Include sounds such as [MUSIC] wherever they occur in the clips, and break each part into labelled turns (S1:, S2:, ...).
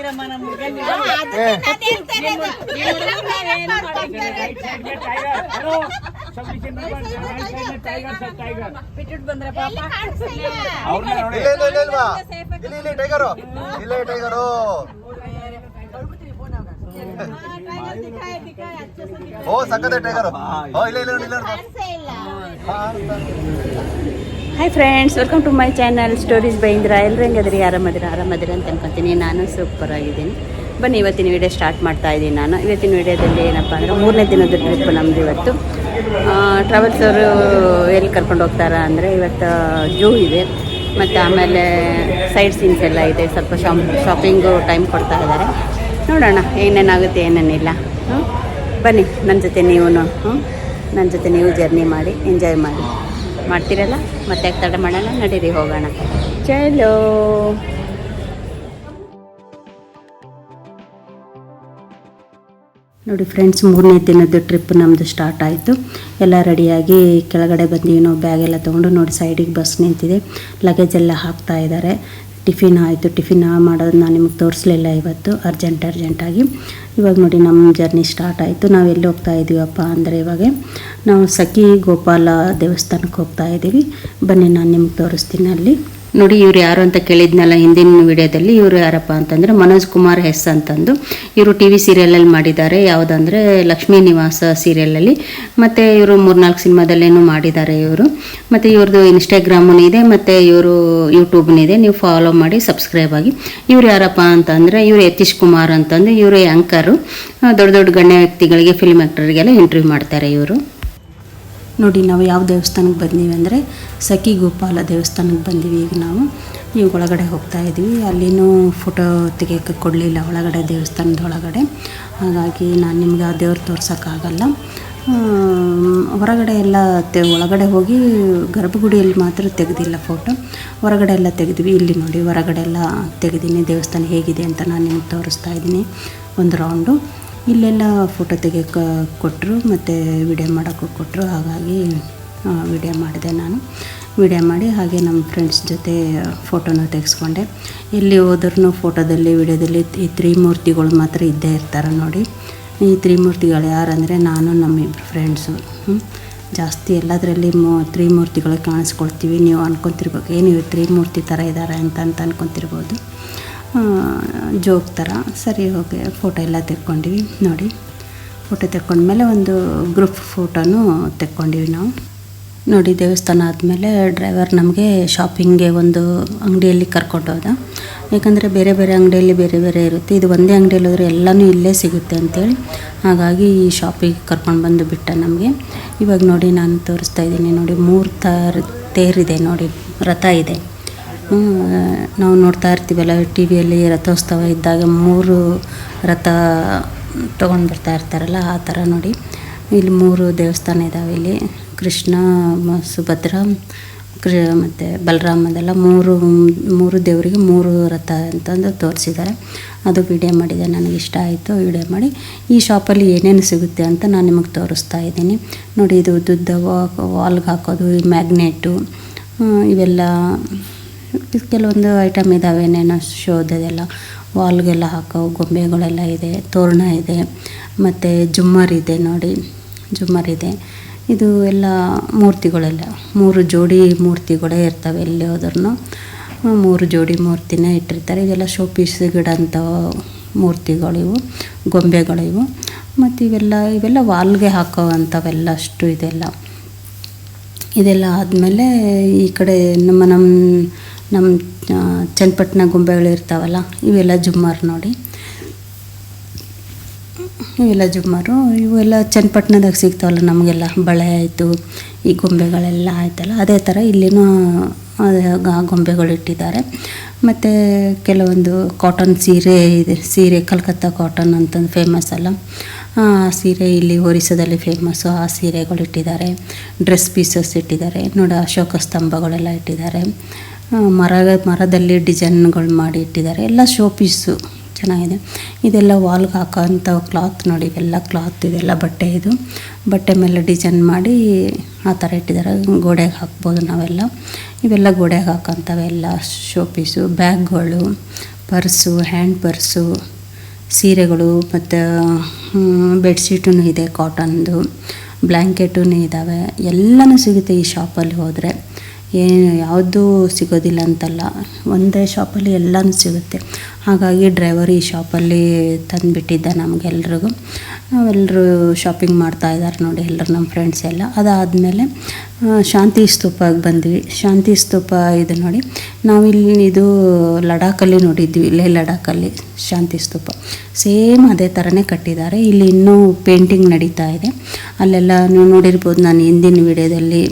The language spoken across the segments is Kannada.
S1: ಮಾಡ್ತೀರಮ್ಮ ನಮ್ಮ ಬಿಟ್ಬಿಟ್ಟು ಬಂದ್ರೆ ಪಾಪ.
S2: ಇಲ್ಲ ಟೈಗರು ಇಲ್ಲೇ ಟೈಗರು ಓ ಸಕ್ಕತ್ತೆ ಟೈಗರ್ ಓ ಇಲ್ಲ ಇಲ್ಲ ಇಲ್ಲ ಇಲ್ಲ
S3: hi friends welcome to my channel stories by Indra ಎಲ್ಲರೂ ಹೆಂಗದ್ರಿ? ಆರಾಮದಿರ? ಆರಾಮದಿರ ಅಂತ ಅನ್ಕೊತೀನಿ. ನಾನು ಸೂಪರ್ ಆಗಿದ್ದೀನಿ ಬನ್ನಿ, ಇವತ್ತಿನ ವಿಡಿಯೋ ಸ್ಟಾರ್ಟ್ ಮಾಡ್ತಾ ಇದ್ದೀನಿ ನಾನು. ಇವತ್ತಿನ ವಿಡಿಯೋದಲ್ಲಿ ಏನಪ್ಪ ಅಂದರೆ ಮೂರನೇ ದಿನದ ಟ್ರಿಪ್ ನಮ್ಮದು ಇವತ್ತು. ಟ್ರಾವೆಲ್ಸ್ ಅವರು ಎಲ್ಲಿ ಕರ್ಕೊಂಡು ಹೋಗ್ತಾರ ಅಂದರೆ ಇವತ್ತು ಜೂ ಇದೆ. ಮತ್ತು ಆಮೇಲೆ ಸೈಡ್ ಸೀನ್ಸ್ ಎಲ್ಲ ಇದೆ. ಸ್ವಲ್ಪ ಶಾಪ್ ಶಾಪಿಂಗು ಟೈಮ್ ಕೊಡ್ತಾ ಇದ್ದಾರೆ ನೋಡೋಣ, ಏನೇನಾಗುತ್ತೆ, ಏನೇನಿಲ್ಲ. ಬನ್ನಿ ನನ್ನ ಜೊತೆ ನೀವು ನನ್ನ ಜೊತೆ ನೀವು ಜರ್ನಿ ಮಾಡಿ ಎಂಜಾಯ್ ಮಾಡಿ. ಮಾಡ್ತೀರಲ್ಲ? ಮತ್ತೆ ಯಾಕೆ ತಡ ಮಾಡೋಣ ನಡೀರಿ ಹೋಗೋಣ. ಚಲೋ. ನೋಡಿ ಫ್ರೆಂಡ್ಸ್ ಮೂರನೇ ದಿನದ ಟ್ರಿಪ್ ನಮ್ಮದು ಸ್ಟಾರ್ಟ್ ಆಯಿತು. ಎಲ್ಲ ರೆಡಿಯಾಗಿ ಕೆಳಗಡೆ ಬಂದೀವಿ. ನಾವು ಬ್ಯಾಗ್ ಎಲ್ಲ ತೊಗೊಂಡು ನೋಡಿ ಸೈಡಿಗೆ ಬಸ್ ನಿಂತಿದೆ. ಲಗೇಜ್ ಎಲ್ಲ ಹಾಕ್ತಾ ಇದ್ದಾರೆ. ಟಿಫಿನ್ ಆಯಿತು, ಟಿಫಿನ್ ಮಾಡೋದು ನಾನು ನಿಮಗೆ ತೋರಿಸ್ಲಿಲ್ಲ ಇವತ್ತು ಅರ್ಜೆಂಟ್ ಅರ್ಜೆಂಟಾಗಿ ಇವಾಗ ನೋಡಿ ನಮ್ಮ ಜರ್ನಿ ಸ್ಟಾರ್ಟ್ ಆಯಿತು. ನಾವು ಎಲ್ಲಿ ಹೋಗ್ತಾ ಇದ್ದೀವಪ್ಪ ಅಂದರೆ ಇವಾಗ ನಾವು ಸಖಿ ಗೋಪಾಲ ದೇವಸ್ಥಾನಕ್ಕೆ ಹೋಗ್ತಾ ಇದ್ದೀವಿ ಬನ್ನಿ ನಾನು ನಿಮ್ಗೆ ತೋರಿಸ್ತೀನಿ ಅಲ್ಲಿ. ನೋಡಿ, ಇವ್ರು ಯಾರು ಅಂತ ಕೇಳಿದ್ನಲ್ಲ ಹಿಂದಿನ ವಿಡಿಯೋದಲ್ಲಿ, ಇವರು ಯಾರಪ್ಪ ಅಂತಂದರೆ ಮನೋಜ್ ಕುಮಾರ್ ಹೆಸ್ ಅಂತಂದು. ಇವರು ಟಿ ವಿ ಸೀರಿಯಲಲ್ಲಿ ಮಾಡಿದ್ದಾರೆ, ಯಾವುದಂದರೆ ಲಕ್ಷ್ಮೀ ನಿವಾಸ ಸೀರಿಯಲಲ್ಲಿ. ಮತ್ತು ಇವರು ಮೂರ್ನಾಲ್ಕು ಸಿನಿಮಾದಲ್ಲೇನು ಮಾಡಿದ್ದಾರೆ ಇವರು. ಮತ್ತು ಇವ್ರದ್ದು ಇನ್ಸ್ಟಾಗ್ರಾಮೂ ಇದೆ, ಮತ್ತು ಇವರು ಯೂಟ್ಯೂಬ್ನೂ ಇದೆ. ನೀವು ಫಾಲೋ ಮಾಡಿ ಸಬ್ಸ್ಕ್ರೈಬ್ ಆಗಿ. ಇವ್ರು ಯಾರಪ್ಪ ಅಂತಂದರೆ, ಇವರು ಯತೀಶ್ ಕುಮಾರ್ ಅಂತಂದು, ಇವರು ಆ್ಯಂಕರು ದೊಡ್ಡ ದೊಡ್ಡ ಗಣ್ಯ ವ್ಯಕ್ತಿಗಳಿಗೆ ಫಿಲ್ಮ್ ಆ್ಯಕ್ಟರ್ಗೆಲ್ಲ ಇಂಟರ್ವ್ಯೂ ಮಾಡ್ತಾರೆ ಇವರು. ನೋಡಿ, ನಾವು ಯಾವ ದೇವಸ್ಥಾನಕ್ಕೆ ಬಂದೀವಿ ಅಂದರೆ ಸಖಿ ಗೋಪಾಲ ದೇವಸ್ಥಾನಕ್ಕೆ ಬಂದೀವಿ. ಈಗ ನಾವು ಈಗ ಒಳಗಡೆ ಹೋಗ್ತಾ ಇದ್ದೀವಿ ಅಲ್ಲಿನೂ ಫೋಟೋ ತೆಗಿಯೋಕ್ಕೆ ಕೊಡಲಿಲ್ಲ ಒಳಗಡೆ ದೇವಸ್ಥಾನದ ಒಳಗಡೆ. ಹಾಗಾಗಿ ನಾನು ನಿಮ್ಗೆ ಆ ದೇವ್ರು ತೋರ್ಸೋಕ್ಕಾಗಲ್ಲ. ಹೊರಗಡೆ ಎಲ್ಲ ತೆ, ಒಳಗಡೆ ಹೋಗಿ ಗರ್ಭಗುಡಿಯಲ್ಲಿ ಮಾತ್ರ ತೆಗೆದಿಲ್ಲ ಫೋಟೋ ಹೊರಗಡೆ ಎಲ್ಲ ತೆಗೆದ್ವಿ. ಇಲ್ಲಿ ನೋಡಿ, ಹೊರಗಡೆ ಎಲ್ಲ ತೆಗೆದೀನಿ. ದೇವಸ್ಥಾನ ಹೇಗಿದೆ ಅಂತ ನಾನು ನಿಮ್ಗೆ ತೋರಿಸ್ತಾ ಇದ್ದೀನಿ ಒಂದು ರೌಂಡು ಇಲ್ಲೆಲ್ಲ ಫೋಟೋ ತೆಗಿಯೋಕೆ ಕೊಟ್ಟರು ಮತ್ತು ವಿಡಿಯೋ ಮಾಡೋಕ್ಕೂ ಕೊಟ್ಟರು ಹಾಗಾಗಿ ವಿಡಿಯೋ ಮಾಡಿದೆ ನಾನು. ವಿಡಿಯೋ ಮಾಡಿ ಹಾಗೆ ನಮ್ಮ ಫ್ರೆಂಡ್ಸ್ ಜೊತೆ ಫೋಟೋನ ತೆಗೆಸ್ಕೊಂಡೆ. ಎಲ್ಲಿ ಹೋದ್ರೂ ಫೋಟೋದಲ್ಲಿ ವಿಡಿಯೋದಲ್ಲಿ ಈ ತ್ರಿಮೂರ್ತಿಗಳು ಮಾತ್ರ ಇದ್ದೇ ಇರ್ತಾರೆ ನೋಡಿ. ಈ ತ್ರಿಮೂರ್ತಿಗಳು ಯಾರಂದರೆ ನಾನು ನಮ್ಮಿಬ್ಬರು ಫ್ರೆಂಡ್ಸು ಜಾಸ್ತಿ ಎಲ್ಲದರಲ್ಲಿ ಮೂ, ತ್ರಿಮೂರ್ತಿಗಳು ಕಾಣಿಸ್ಕೊಳ್ತೀವಿ. ನೀವು ಅನ್ಕೊತಿರ್ಬೇಕು ಏನು ತ್ರಿಮೂರ್ತಿ ಥರ ಇದ್ದಾರೆ ಅಂತ ಅಂತ ಅನ್ಕೊತಿರ್ಬೋದು. ಜೋಕ್ ಥರ ಸರಿ ಹೋಗಿ ಫೋಟೋ ಎಲ್ಲ ತೆಕ್ಕೊಂಡಿವಿ, ನೋಡಿ. ಫೋಟೋ ತೆಕ್ಕೊಂಡ್ಮೇಲೆ ಒಂದು ಗ್ರೂಪ್ ಫೋಟೋನು ತೆಕ್ಕೊಂಡಿವಿ ನಾವು. ನೋಡಿ, ದೇವಸ್ಥಾನ ಆದಮೇಲೆ ಡ್ರೈವರ್ ನಮಗೆ ಶಾಪಿಂಗ್ಗೆ ಒಂದು ಅಂಗಡಿಯಲ್ಲಿ ಕರ್ಕೊಂಡು ಹೋದ. ಯಾಕಂದರೆ ಬೇರೆ ಬೇರೆ ಅಂಗಡಿಯಲ್ಲಿ ಬೇರೆ ಬೇರೆ ಇರುತ್ತೆ. ಇದು ಒಂದೇ ಅಂಗಡಿಯಲ್ಲಿ ಹೋದರೆ ಎಲ್ಲನೂ ಇಲ್ಲೇ ಸಿಗುತ್ತೆ ಅಂತೇಳಿ. ಹಾಗಾಗಿ ಈ ಶಾಪಿಗೆ ಕರ್ಕೊಂಡು ಬಂದು ಬಿಟ್ಟ ನಮಗೆ. ಇವಾಗ ನೋಡಿ, ನಾನು ತೋರಿಸ್ತಾ ಇದ್ದೀನಿ. ನೋಡಿ, ಮೂರು ಥರ ತೇರಿದೆ ನೋಡಿ, ರಥ ಇದೆ. ನಾವು ನೋಡ್ತಾ ಇರ್ತೀವಲ್ಲ ಟಿ ವಿಯಲ್ಲಿ ರಥೋತ್ಸವ ಇದ್ದಾಗ ಮೂರು ರಥ ತೊಗೊಂಡು ಬರ್ತಾ ಇರ್ತಾರಲ್ಲ, ಆ ಥರ ನೋಡಿ. ಇಲ್ಲಿ ಮೂರು ದೇವಸ್ಥಾನ ಇದ್ದಾವೆ ಇಲ್ಲಿ. ಕೃಷ್ಣ ಸುಭದ್ರ, ಕೃ, ಮತ್ತು ಬಲರಾಮದೆಲ್ಲ ಮೂರು ಮೂರು ದೇವರಿಗೆ ಮೂರು ರಥ ಅಂತಂದು ತೋರಿಸಿದ್ದಾರೆ. ಅದು ವಿಡಿಯೋ ಮಾಡಿದೆ, ನನಗೆ ಇಷ್ಟ ಆಯಿತು ವಿಡಿಯೋ ಮಾಡಿ. ಈ ಶಾಪಲ್ಲಿ ಏನೇನು ಸಿಗುತ್ತೆ ಅಂತ ನಾನು ನಿಮಗೆ ತೋರಿಸ್ತಾ ಇದ್ದೀನಿ. ನೋಡಿ, ಇದು ಉದ್ದುದ್ದ ವಾಲ್ಗೆ ಹಾಕೋದು, ಈ ಮ್ಯಾಗ್ನೆಟು ಇವೆಲ್ಲ ಕೆಲವೊಂದು ಐಟಮ್ ಇದ್ದಾವೆ ಏನೇನೋ ಶೋದೆಲ್ಲ ವಾಲ್ಗೆಲ್ಲ ಹಾಕೋ, ಗೊಂಬೆಗಳೆಲ್ಲ ಇದೆ, ತೋರಣ ಇದೆ, ಮತ್ತು ಜುಮ್ಮರ್ ಇದೆ ನೋಡಿ. ಜುಮ್ಮರ್ ಇದೆ. ಇದು ಎಲ್ಲ ಮೂರ್ತಿಗಳೆಲ್ಲ. ಮೂರು ಜೋಡಿ ಮೂರ್ತಿಗಳೇ ಇರ್ತವೆ ಎಲ್ಲಿ ಹೋದ್ರೂ ಮೂರು ಜೋಡಿ ಮೂರ್ತಿನೇ ಇಟ್ಟಿರ್ತಾರೆ. ಇದೆಲ್ಲ ಶೋ ಪೀಸ್ ಅಂತ ಮೂರ್ತಿಗಳಿವು ಗೊಂಬೆಗಳಿವು ಮತ್ತು ಇವೆಲ್ಲ ಇವೆಲ್ಲ ವಾಲ್ಗೆ ಹಾಕೋವಂಥವೆಲ್ಲ ಅಷ್ಟು ಇದೆಲ್ಲ. ಇದೆಲ್ಲ ಆದಮೇಲೆ ಈ ಕಡೆ ನಮ್ಮ ನಮ್ಮ ನಮ್ಮ ಚನ್ನಪಟ್ಟಣ ಗೊಂಬೆಗಳು ಇರ್ತಾವಲ್ಲ, ಇವೆಲ್ಲ ಜುಮ್ಮಾರು ನೋಡಿ. ಇವೆಲ್ಲ ಜುಮ್ಮಾರು, ಇವೆಲ್ಲ ಚನ್ನಪಟ್ಟಣದಾಗ ಸಿಗ್ತಾವಲ್ಲ ನಮಗೆಲ್ಲ, ಬಳೆ ಆಯಿತು, ಈ ಗೊಂಬೆಗಳೆಲ್ಲ ಆಯ್ತಲ್ಲ, ಅದೇ ಥರ ಇಲ್ಲಿನೂ ಗೊಂಬೆಗಳು ಇಟ್ಟಿದ್ದಾರೆ. ಮತ್ತು ಕೆಲವೊಂದು ಕಾಟನ್ ಸೀರೆ ಇದೆ, ಸೀರೆ ಕಲ್ಕತ್ತಾ ಕಾಟನ್ ಅಂತಂದು ಫೇಮಸ್ ಅಲ್ಲ. ಆ ಸೀರೆ ಇಲ್ಲಿ ಒರಿಸ್ಸಾದಲ್ಲಿ ಫೇಮಸ್ಸು ಆ ಸೀರೆಗಳು ಇಟ್ಟಿದ್ದಾರೆ. ಡ್ರೆಸ್ ಪೀಸಸ್ ಇಟ್ಟಿದ್ದಾರೆ, ನೋಡಿ ಅಶೋಕ ಸ್ತಂಭಗಳೆಲ್ಲ ಇಟ್ಟಿದ್ದಾರೆ. ಮರ, ಮರದಲ್ಲಿ ಡಿಸೈನ್ಗಳು ಮಾಡಿ ಇಟ್ಟಿದ್ದಾರೆ. ಎಲ್ಲ ಶೋ ಪೀಸು ಚೆನ್ನಾಗಿದೆ. ಇದೆಲ್ಲ ವಾಲ್ಗೆ ಹಾಕೋಂಥ ಕ್ಲಾತ್ ನೋಡಿ ಇವೆಲ್ಲ ಕ್ಲಾತ್ ಇದೆಲ್ಲ ಬಟ್ಟೆ ಇದು. ಬಟ್ಟೆ ಮೇಲೆ ಡಿಸೈನ್ ಮಾಡಿ ಆ ಥರ ಇಟ್ಟಿದ್ದಾರೆ. ಗೋಡೆಗೆ ಹಾಕ್ಬೋದು ನಾವೆಲ್ಲ. ಇವೆಲ್ಲ ಗೋಡೆಗೆ ಹಾಕೋಂಥವೆಲ್ಲ ಶೋ ಪೀಸು. ಬ್ಯಾಗ್ಗಳು, ಪರ್ಸು, ಹ್ಯಾಂಡ್ ಪರ್ಸು, ಸೀರೆಗಳು ಮತ್ತು ಬೆಡ್ಶೀಟೂ ಇದೆ, ಕಾಟನ್ದು ಬ್ಲ್ಯಾಂಕೆಟೂ ಇದ್ದಾವೆ. ಎಲ್ಲನೂ ಸಿಗುತ್ತೆ ಈ ಶಾಪಲ್ಲಿ ಹೋದರೆ. ಏನು ಯಾವುದೂ ಸಿಗೋದಿಲ್ಲ ಅಂತಲ್ಲ. ಒಂದೇ ಶಾಪಲ್ಲಿ ಎಲ್ಲನೂ ಸಿಗುತ್ತೆ. ಹಾಗಾಗಿ ಡ್ರೈವರ್ ಈ ಶಾಪಲ್ಲಿ ತಂದುಬಿಟ್ಟಿದ್ದ ನಮಗೆಲ್ರಿಗೂ. ನಾವೆಲ್ಲರೂ ಶಾಪಿಂಗ್ ಮಾಡ್ತಾ ಇದ್ದಾರೆ ನೋಡಿ ಎಲ್ಲರೂ ನಮ್ಮ ಫ್ರೆಂಡ್ಸ್ ಎಲ್ಲ. ಅದಾದಮೇಲೆ ಶಾಂತಿ ಸ್ತೂಪಕ್ಕೆ ಬಂದ್ವಿ. ಶಾಂತಿ ಸ್ತೂಪ ಇದು ನೋಡಿ ನಾವಿಲ್ಲಿ ಇದು ಲಡಾಖಲ್ಲಿ ನೋಡಿದ್ವಿ. ಇಲ್ಲೇ ಲಡಾಖಲ್ಲಿ ಶಾಂತಿ ಸ್ತೂಪ. ಸೇಮ್ ಅದೇ ಥರನೇ ಕಟ್ಟಿದ್ದಾರೆ. ಇಲ್ಲಿ ಇನ್ನೂ ಪೇಂಟಿಂಗ್ ನಡೀತಾ ಇದೆ. ಅಲ್ಲೆಲ್ಲ ನೀವು ನೋಡಿರ್ಬೋದು ನಾನು ಹಿಂದಿನ ವಿಡಿಯೋದಲ್ಲಿ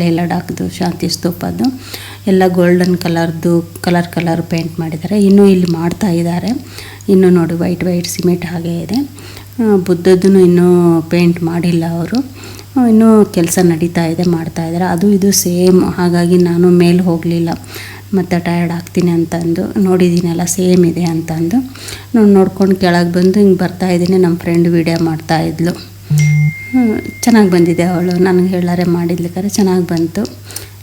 S3: ಲೇ ಲಡಾಖ್ದು ಶಾಂತಿ ಸ್ತೂಪದ್ದು. ಎಲ್ಲ ಗೋಲ್ಡನ್ ಕಲರ್ದು ಕಲರ್ ಕಲರ್ ಪೇಂಟ್ ಮಾಡಿದ್ದಾರೆ. ಇನ್ನೂ ಇಲ್ಲಿ ಮಾಡ್ತಾ ಇದ್ದಾರೆ. ಇನ್ನೂ ನೋಡಿ ವೈಟ್ ವೈಟ್ ಸಿಮೆಂಟ್ ಹಾಗೆ ಇದೆ. ಬುದ್ಧದ್ದು ಇನ್ನೂ ಪೇಂಟ್ ಮಾಡಿಲ್ಲ ಅವರು. ಇನ್ನೂ ಕೆಲಸ ನಡೀತಾ ಇದೆ, ಮಾಡ್ತಾ ಇದ್ದಾರೆ. ಅದು ಇದು ಸೇಮ್ ಹಾಗಾಗಿ ನಾನು ಮೇಲೆ ಹೋಗಲಿಲ್ಲ. ಮತ್ತು ಟಯರ್ಡ್ ಆಗ್ತೀನಿ ಅಂತಂದು, ನೋಡಿದ್ದೀನಲ್ಲ ಸೇಮ್ ಇದೆ ಅಂತಂದು. ನಾನು ನೋಡ್ಕೊಂಡು ಕೆಳಗೆ ಬಂದು ಹಿಂಗೆ ಬರ್ತಾ ಇದ್ದೀನಿ. ನಮ್ಮ ಫ್ರೆಂಡ್ ವೀಡಿಯೋ ಮಾಡ್ತಾ ಇದ್ಲು. ಚೆನ್ನಾಗಿ ಬಂದಿದೆ ಅವಳು. ನನಗೆ ಹೇಳಾರೆ ಮಾಡಿದ್ಲಿಕ್ಕಾರೆ ಚೆನ್ನಾಗಿ ಬಂತು.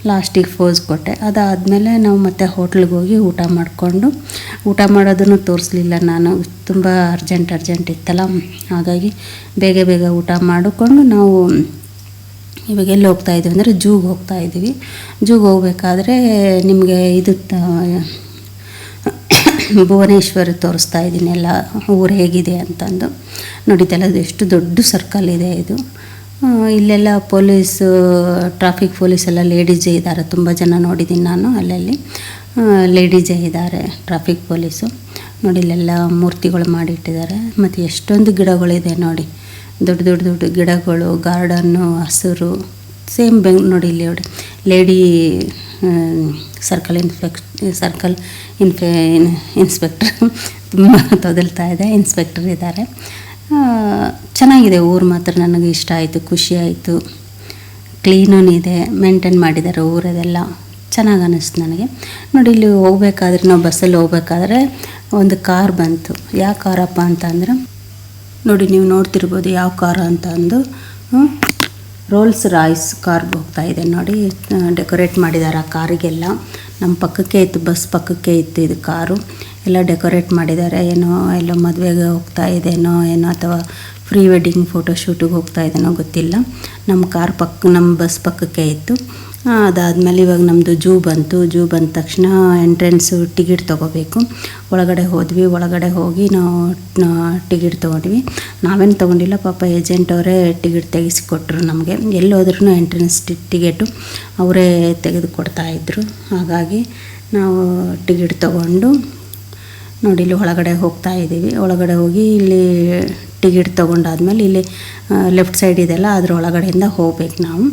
S3: ಲಾಸ್ಟಿಗೆ ಫೋಸ್ ಕೊಟ್ಟೆ. ಅದಾದಮೇಲೆ ನಾವು ಮತ್ತೆ ಹೋಟ್ಲಿಗೆ ಹೋಗಿ ಊಟ ಮಾಡಿಕೊಂಡು, ಊಟ ಮಾಡೋದನ್ನು ತೋರಿಸ್ಲಿಲ್ಲ ನಾನು. ತುಂಬ ಅರ್ಜೆಂಟ್ ಅರ್ಜೆಂಟ್ ಇತ್ತಲ್ಲ. ಹಾಗಾಗಿ ಬೇಗ ಬೇಗ ಊಟ ಮಾಡಿಕೊಂಡು ನಾವು ಇವಾಗ ಎಲ್ಲಿ ಹೋಗ್ತಾ ಇದ್ದೀವಿ ಅಂದರೆ ಜೂಗೆ ಹೋಗ್ತಾ ಇದ್ದೀವಿ. ಜೂಗೆ ಹೋಗ್ಬೇಕಾದ್ರೆ ನಿಮಗೆ ಇದು ಭುವನೇಶ್ವರ ತೋರಿಸ್ತಾ ಇದ್ದೀನಿ ಎಲ್ಲ. ಊರು ಹೇಗಿದೆ ಅಂತಂದು. ನೋಡಿದ್ದೆಲ್ಲ ಎಷ್ಟು ದೊಡ್ಡ ಸರ್ಕಲ್ ಇದೆ ಇದು. ಇಲ್ಲೆಲ್ಲ ಪೊಲೀಸ್ ಟ್ರಾಫಿಕ್ ಪೊಲೀಸ್ ಎಲ್ಲ ಲೇಡೀಸೇ ಇದ್ದಾರೆ ತುಂಬ ಜನ ನೋಡಿದ್ದೀನಿ ನಾನು ಅಲ್ಲಲ್ಲಿ. ಲೇಡೀಸೇ ಇದ್ದಾರೆ ಟ್ರಾಫಿಕ್ ಪೊಲೀಸು. ನೋಡಿ, ಇಲ್ಲೆಲ್ಲ ಮೂರ್ತಿಗಳು ಮಾಡಿಟ್ಟಿದ್ದಾರೆ. ಮತ್ತು ಎಷ್ಟೊಂದು ಗಿಡಗಳಿದೆ ನೋಡಿ. ದೊಡ್ಡ ದೊಡ್ಡ ದೊಡ್ಡ ಗಿಡಗಳು ಗಾರ್ಡನ್ನು ಹಸಿರು, ಸೇಮ್ ಬೆಂಗ್ ನೋಡಿ ಇಲ್ಲಿ ನೋಡಿ. ಲೇಡಿ ಸರ್ಕಲ್ ಇನ್ಫೆಕ್ಟ್ ಸರ್ಕಲ್ ಇನ್ಫೆ, ಇನ್ಸ್ಪೆಕ್ಟರ್ [LAUGHS] ತುಂಬ ತೊದಲ್ತಾ ಇದೆ, ಇನ್ಸ್ಪೆಕ್ಟರ್ ಇದ್ದಾರೆ. ಚೆನ್ನಾಗಿದೆ ಊರು ಮಾತ್ರ ನನಗೆ ಇಷ್ಟ ಆಯಿತು, ಖುಷಿ ಆಯಿತು. ಕ್ಲೀನೂ ಇದೆ ಮೇಂಟೈನ್ ಮಾಡಿದ್ದಾರೆ ಊರದೆಲ್ಲ ಚೆನ್ನಾಗಿ ಅನ್ನಿಸ್ತು ನನಗೆ. ನೋಡಿ, ಇಲ್ಲಿ ಹೋಗ್ಬೇಕಾದ್ರೆ, ನಾವು ಬಸ್ಸಲ್ಲಿ ಹೋಗ್ಬೇಕಾದ್ರೆ ಒಂದು ಕಾರ್ ಬಂತು. ಯಾವ ಕಾರಪ್ಪ ಅಂತ ಅಂದ್ರೆ, ನೋಡಿ, ನೀವು ನೋಡ್ತಿರ್ಬೋದು ಯಾವ ಕಾರ್ ಅಂತ ಅಂದು ರೋಲ್ಸ್ ರಾಯ್ಸ್ ಕಾರ್ ಹೋಗ್ತಾ ಇದೆ. ನೋಡಿ ಡೆಕೋರೇಟ್ ಮಾಡಿದ್ದಾರೆ ಆ ಕಾರಿಗೆಲ್ಲ ನಮ್ಮ ಪಕ್ಕಕ್ಕೆ ಇತ್ತು, ಬಸ್ ಪಕ್ಕಕ್ಕೆ ಇತ್ತು ಇದು ಕಾರು. ಎಲ್ಲ ಡೆಕೋರೇಟ್ ಮಾಡಿದ್ದಾರೆ. ಏನೋ ಎಲ್ಲೋ ಮದುವೆಗೆ ಹೋಗ್ತಾ ಇದೇನೋ, ಏನೋ ಅಥವಾ ಪ್ರೀ ವೆಡ್ಡಿಂಗ್ ಫೋಟೋಶೂಟಿಗೆ ಹೋಗ್ತಾ ಇದೇನೋ ಗೊತ್ತಿಲ್ಲ. ನಮ್ಮ ಕಾರ್ ಪಕ್ಕ, ನಮ್ಮ ಬಸ್ ಪಕ್ಕಕ್ಕೆ ಇತ್ತು. ಅದಾದಮೇಲೆ ಇವಾಗ ನಮ್ಮದು ಜೂ ಬಂತು. ಜೂ ಬಂದ ತಕ್ಷಣ ಎಂಟ್ರೆನ್ಸು ಟಿಕೆಟ್ ತೊಗೋಬೇಕು. ಒಳಗಡೆ ಹೋದ್ವಿ. ಒಳಗಡೆ ಹೋಗಿ ನಾವು ಟಿಕೆಟ್ ತೊಗೊಂಡ್ವಿ. ನಾವೇನು ತೊಗೊಂಡಿಲ್ಲ. ಪಾಪ ಏಜೆಂಟ್ ಅವರೇ ಟಿಕೆಟ್ ತೆಗೆಸಿಕೊಟ್ರು ನಮಗೆ. ಎಲ್ಲಿ ಹೋದ್ರೂ ಎಂಟ್ರೆನ್ಸ್ ಟಿಕೆಟು ಅವರೇ ತೆಗೆದು ಇದ್ದರು ಇದ್ರು. ಹಾಗಾಗಿ ನಾವು ಟಿಕೆಟ್ ತೊಗೊಂಡು ನೋಡಿ ಇಲ್ಲಿ ಒಳಗಡೆ ಹೋಗ್ತಾ ಇದ್ದೀವಿ. ಒಳಗಡೆ ಹೋಗಿ ಇಲ್ಲಿ ಟಿಕೆಟ್ ತೊಗೊಂಡಾದ್ಮೇಲೆ ಇಲ್ಲಿ ಲೆಫ್ಟ್ ಸೈಡ್ ಇದೆಲ್ಲ ಅದ್ರ ಒಳಗಡೆಯಿಂದ ಹೋಗ್ಬೇಕು ನಾವು.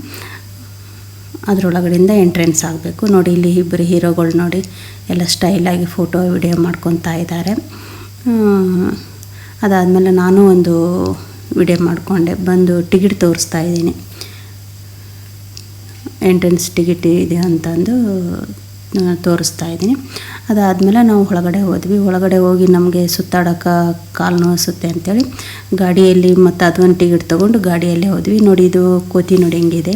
S3: ಅದರೊಳಗಡೆಯಿಂದ ಎಂಟ್ರೆನ್ಸ್ ಆಗಬೇಕು. ನೋಡಿ, ಇಲ್ಲಿ ಇಬ್ಬರು ಹೀರೋಗಳು ನೋಡಿ, ಎಲ್ಲ ಸ್ಟೈಲಾಗಿ ಫೋಟೋ ವಿಡಿಯೋ ಮಾಡ್ಕೊತಾ ಇದ್ದಾರೆ. ಅದಾದಮೇಲೆ ನಾನು ಒಂದು ವಿಡಿಯೋ ಮಾಡಿಕೊಂಡೆ. ಬಂದು ಟಿಕೆಟ್ ತೋರಿಸ್ತಾ ಇದ್ದೀನಿ. ಎಂಟ್ರೆನ್ಸ್ ಟಿಕೆಟ್ ಇದೆ ಅಂತಂದು ತೋರಿಸ್ತಾ ಇದ್ದೀನಿ. ಅದಾದಮೇಲೆ ನಾವು ಒಳಗಡೆ ಹೋದ್ವಿ. ಒಳಗಡೆ ಹೋಗಿ ನಮಗೆ ಸುತ್ತಾಡೋಕೆ ಕಾಲು ನೋವಿಸುತ್ತೆ ಅಂತೇಳಿ, ಗಾಡಿಯಲ್ಲಿ ಮತ್ತು ಅದೊಂದು ಟಿಕೆಟ್ ತೊಗೊಂಡು ಗಾಡಿಯಲ್ಲೇ ಹೋದ್ವಿ. ನೋಡಿ, ಇದು ಕೋತಿ ನೋಡಿ ಹೆಂಗಿದೆ.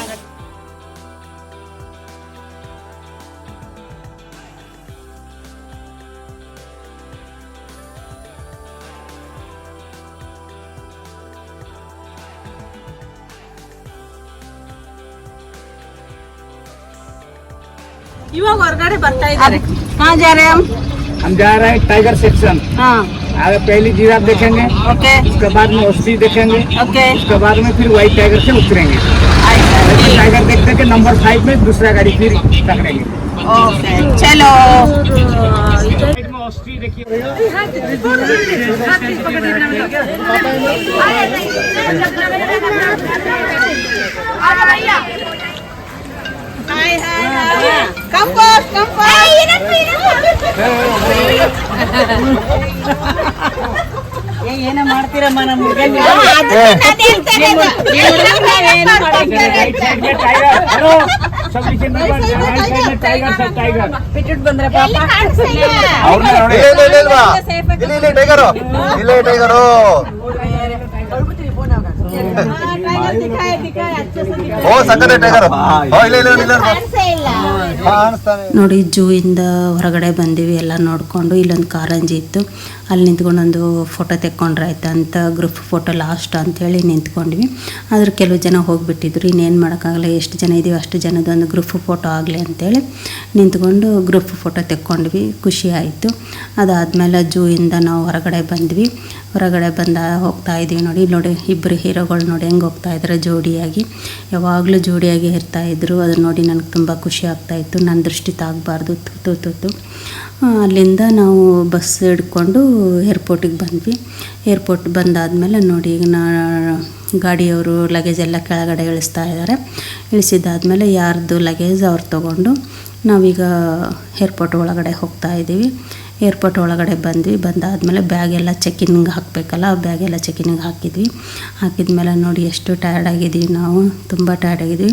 S4: ಇವಾಗ ಹೊರಗಡೆ ಬರ್ತಾ ಇದ್ದಾರೆ
S5: ಹಾ ಜಾರೆ
S1: हम जा रहे हैं टाइगर सेक्शन
S5: ಹಾ
S1: आगे पहली जिराफ देखेंगे
S5: ಓಕೆ
S1: उसके बाद में ओस्ट्री देखेंगे
S5: ओके
S1: उसके बाद में फिर व्हाइट टाइगर से उतरेंगे व्हाइट टाइगर देखते के नंबर फाइव में दूसरा गाड़ी फिर पकड़ेंगे
S5: ಓಕೆ ಚಲೋ
S1: ओस्ट्री देखिए
S5: ಹಾಯ್ ಹಾಯ್ ಹಾಯ್ ಕಂಪೋಸ್ [LAUGHS] ಏನ ಮಾಡ್ತೀರಮ್ಮ ನಮ್ಮ ಬಿಟ್ಬಿಟ್ಟು ಬಂದ್ರೆ ಪಾಪ
S2: ಟೈಗರು ಇಲ್ಲೇ? ಟೈಗರು.
S3: ನೋಡಿ ಜೂ ಇಂದ ಹೊರಗಡೆ ಬಂದಿವಿ ಎಲ್ಲ ನೋಡಿಕೊಂಡು ಇಲ್ಲೊಂದು ಕಾರಂಜಿ ಇತ್ತು. ಅಲ್ಲಿ ನಿಂತ್ಕೊಂಡು ಒಂದು ಫೋಟೋ ತೆಕ್ಕೊಂಡ್ರೆ ಆಯ್ತು ಅಂತ ಗ್ರೂಪ್ ಫೋಟೋ ಲಾಸ್ಟ್ ಅಂತೇಳಿ ನಿಂತ್ಕೊಂಡ್ವಿ. ಆದ್ರೆ ಕೆಲವು ಜನ ಹೋಗಿಬಿಟ್ಟಿದ್ರು. ಇನ್ನೇನು ಮಾಡೋಕ್ಕಾಗಲ್ಲ ಎಷ್ಟು ಜನ ಇದೀವಿ ಅಷ್ಟು ಜನದೊಂದು ಗ್ರೂಪ್ ಫೋಟೋ ಆಗಲಿ ಅಂತೇಳಿ ನಿಂತ್ಕೊಂಡು ಗ್ರೂಪ್ ಫೋಟೋ ತೆಕ್ಕೊಂಡ್ವಿ. ಖುಷಿ ಆಯಿತು. ಅದಾದಮೇಲೆ ಜೂ ಇಂದ ನಾವು ಹೊರಗಡೆ ಬಂದ್ವಿ. ಹೊರಗಡೆ ಬಂದ ಹೋಗ್ತಾ ಇದ್ದೀವಿ ನೋಡಿ. ನೋಡಿ ಇಬ್ಬರು ಹೀರೋಗಳು ನೋಡಿ ಹೆಂಗೆ ಹೋಗ್ತಾ ಇದ್ದಾರೆ ಜೋಡಿಯಾಗಿ. ಯಾವಾಗಲೂ ಜೋಡಿಯಾಗಿ ಇರ್ತಾ ಇದ್ರು. ಅದನ್ನ ನೋಡಿ ನನಗೆ ತುಂಬ ಖುಷಿ ಆಗ್ತಾ ಇತ್ತು. ನನ್ನ ದೃಷ್ಟಿ ತಾಗಬಾರ್ದು. ತುತ್ತು ತುತ್ತು ಅಲ್ಲಿಂದ ನಾವು ಬಸ್ ಹಿಡ್ಕೊಂಡು ಏರ್ಪೋರ್ಟಿಗೆ ಬಂದ್ವಿ. ಏರ್ಪೋರ್ಟ್ ಬಂದಾದಮೇಲೆ ನೋಡಿ ಈಗ ನಾ, ಗಾಡಿಯವರು ಲಗೇಜ್ ಎಲ್ಲ ಕೆಳಗಡೆ ಇಳಿಸ್ತಾ ಇದ್ದಾರೆ ಇಳಿಸಿದ್ದಾದಮೇಲೆ ಯಾರ್ದು ಲಗೇಜ್ ಅವ್ರು ತೊಗೊಂಡು ನಾವೀಗ ಏರ್ಪೋರ್ಟ್ ಒಳಗಡೆ ಹೋಗ್ತಾ ಇದ್ದೀವಿ. ಏರ್ಪೋರ್ಟ್ ಒಳಗಡೆ ಬಂದ್ವಿ. ಬಂದಾದಮೇಲೆ ಬ್ಯಾಗ್ ಎಲ್ಲ ಚೆಕಿನ್ಗೆ ಹಾಕಬೇಕಲ್ಲ ಆ ಬ್ಯಾಗ್ ಎಲ್ಲ ಚೆಕಿನ್ಗೆ ಹಾಕಿದ್ವಿ. ಹಾಕಿದ್ಮೇಲೆ ನೋಡಿ ಎಷ್ಟು ಟಯರ್ಡ್ ಆಗಿದ್ವಿ ನಾವು. ತುಂಬ ಟಯರ್ಡ್ ಆಗಿದ್ವಿ.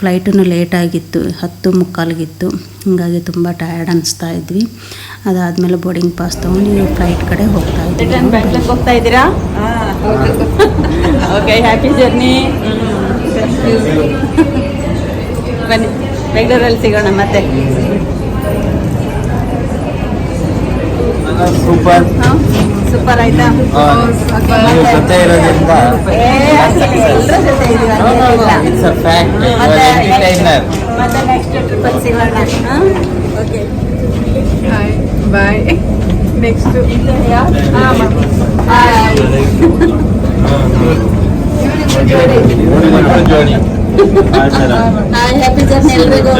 S3: ಫ್ಲೈಟೂ ಲೇಟಾಗಿತ್ತು ಹತ್ತು ಮುಕ್ಕಾಲಿಗಿತ್ತು. ಹೀಗಾಗಿ ತುಂಬ ಟಯರ್ಡ್ ಅನಿಸ್ತಾ ಇದ್ವಿ. ಅದಾದಮೇಲೆ ಬೋರ್ಡಿಂಗ್ ಪಾಸ್ ತೊಗೊಂಡು ಫ್ಲೈಟ್ ಕಡೆ ಹೋಗ್ತಾ ಇದ್ವಿ.
S5: ಹೋಗ್ತಾ ಇದ್ದೀರಾ? ಓಕೆ ಹ್ಯಾಪಿ ಜರ್ನಿ ಬನ್ನಿ ಬೆಂಗಳೂರಲ್ಲಿ ಸಿಗೋಣ ಮತ್ತೆ.
S2: ಸೂಪರ್.
S5: ಸೂಪರ್ ಆಯ್ತಾ?
S2: ನೀವು ಜೊತೆ ಇರೋದ್ರಿಂದ. ಇಟ್ಸ್ ಅ ಫ್ಯಾಕ್ಟ್
S5: ಮತ್ತೆ
S2: ಎಂಟರ್ಟೈನರ್
S5: ಮತ್ತೆ ನೆಕ್ಸ್ಟ್ ಸಿಗೋಣ. ಓಕೆ
S4: ಬಾಯ್ ನೆಕ್ಸ್ಟ್
S2: ಜೋಡಿ
S5: ಹ್ಯಾಪಿ ಜರ್ನಿ ಎಲ್ರಿಗೂ.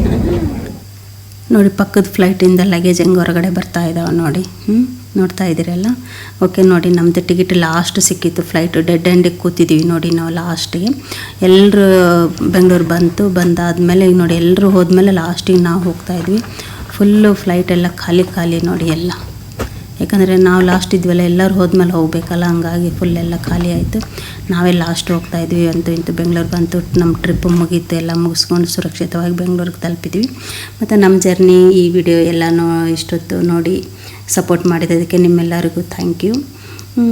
S5: [LAUGHS]
S3: ನೋಡಿ, ಪಕ್ಕದ ಫ್ಲೈಟಿಂದ ಲಗೇಜ್ ಹೆಂಗೆ ಹೊರಗಡೆ ಬರ್ತಾ ಇದ್ದಾವೆ ನೋಡಿ. ಹ್ಞೂ ನೋಡ್ತಾ ಇದ್ದೀರಲ್ಲ? ಓಕೆ ನೋಡಿ ನಮ್ಮದು ಟಿಕೆಟ್ ಲಾಸ್ಟ್ ಸಿಕ್ಕಿತ್ತು ಫ್ಲೈಟು ಡೆಡ್ ಎಂಡಿಗೆ ಕೂತಿದ್ದೀವಿ ನೋಡಿ ನಾವು ಲಾಸ್ಟಿಗೆ ಎಲ್ಲರೂ ಬೆಂಗಳೂರು ಬಂತು, ಬಂದಾದಮೇಲೆ ಈಗ ನೋಡಿ ಎಲ್ಲರೂ ಹೋದ್ಮೇಲೆ ಲಾಸ್ಟಿಗೆ ನಾವು ಹೋಗ್ತಾ ಇದ್ವಿ. ಫುಲ್ಲು ಫ್ಲೈಟ್ ಎಲ್ಲ ಖಾಲಿ ಖಾಲಿ ನೋಡಿ ಎಲ್ಲ. ಯಾಕಂದರೆ ನಾವು ಲಾಸ್ಟ್ ಇದ್ವಲ್ಲ, ಎಲ್ಲರೂ ಹೋದ್ಮೇಲೆ ಹೋಗಬೇಕಲ್ಲ, ಹಂಗಾಗಿ ಫುಲ್ ಎಲ್ಲ ಖಾಲಿ ಆಯಿತು. ನಾವೇ ಲಾಸ್ಟ್ ಹೋಗ್ತಾ ಇದ್ವಿ, ಅಂತೂ ಇಂತೂ ಬೆಂಗಳೂರು ಬಂತು ನಮ್ಮ ಟ್ರಿಪ್ ಮುಗೀತು, ಎಲ್ಲ ಮುಗಿಸ್ಕೊಂಡು ಸುರಕ್ಷಿತವಾಗಿ ಬೆಂಗಳೂರಿಗೆ ತಲುಪಿದ್ವಿ. ಮತ್ತು ನಮ್ಮ ಜರ್ನಿ ಈ ವಿಡಿಯೋ ಎಲ್ಲನೂ ಇಷ್ಟೊತ್ತು ನೋಡಿ ಸಪೋರ್ಟ್ ಮಾಡಿದ್ದಕ್ಕೆ ನಿಮ್ಮೆಲ್ಲರಿಗೂ ಥ್ಯಾಂಕ್ ಯು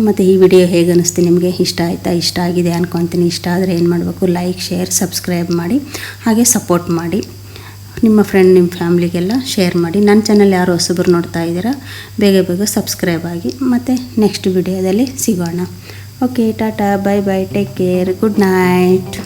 S3: ಮತ್ತು ಈ ವಿಡಿಯೋ ಹೇಗೆ ಅನ್ನಿಸ್ತು ನಿಮಗೆ ಇಷ್ಟ ಆಯಿತಾ, ಇಷ್ಟ ಆಗಿದೆ ಅನ್ಕೊತೀನಿ, ಇಷ್ಟ ಆದರೆ ಏನು ಮಾಡಬೇಕು ಲೈಕ್ ಶೇರ್ ಸಬ್ಸ್ಕ್ರೈಬ್ ಮಾಡಿ, ಹಾಗೆ ಸಪೋರ್ಟ್ ಮಾಡಿ. ನಿಮ್ಮ ಫ್ರೆಂಡ್ ನಿಮ್ಮ ಫ್ಯಾಮ್ಲಿಗೆಲ್ಲ ಶೇರ್ ಮಾಡಿ. ನನ್ನ ಚಾನಲ್ ಯಾರು ಹೊಸಬರು ನೋಡ್ತಾ ಇದ್ದೀರಾ, ಬೇಗ ಬೇಗ ಸಬ್ಸ್ಕ್ರೈಬ್ ಆಗಿ. ಮತ್ತು ನೆಕ್ಸ್ಟ್ ವಿಡಿಯೋದಲ್ಲಿ ಸಿಗೋಣ. Okay tata bye bye take care good night